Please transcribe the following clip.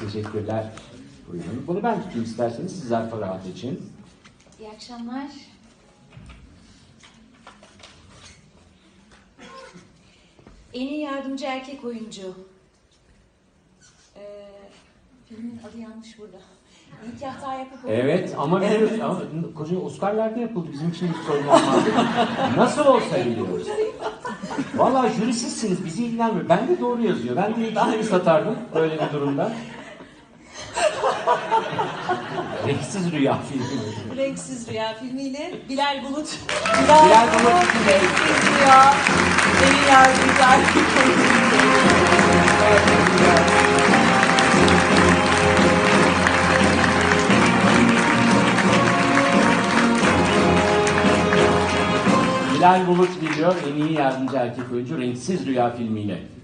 Teşekkürler. Buyurun. Bunu ben tutayım isterseniz siz zarfa rahat için. İyi akşamlar. En iyi yardımcı erkek oyuncu. Ee, filmin adı yanlış burada. İlk hata yapıp Evet ama biliyoruz. Ama koca Oscar'larda yapıldı. Bizim için hiç sorun olmaz. Nasıl olsa biliyoruz. Vallahi jüri sizsiniz. Bizi ilgilenmiyor. Ben de doğru yazıyor. Ben de iyi satardım böyle bir durumda. Renksiz Rüya filmi. Renksiz Rüya filmiyle Bilal Bulut. Bilal Bulut. Renksiz Rüya. En iyi yardımcı Bilal Bulut geliyor en iyi yardımcı erkek oyuncu Renksiz Rüya filmiyle.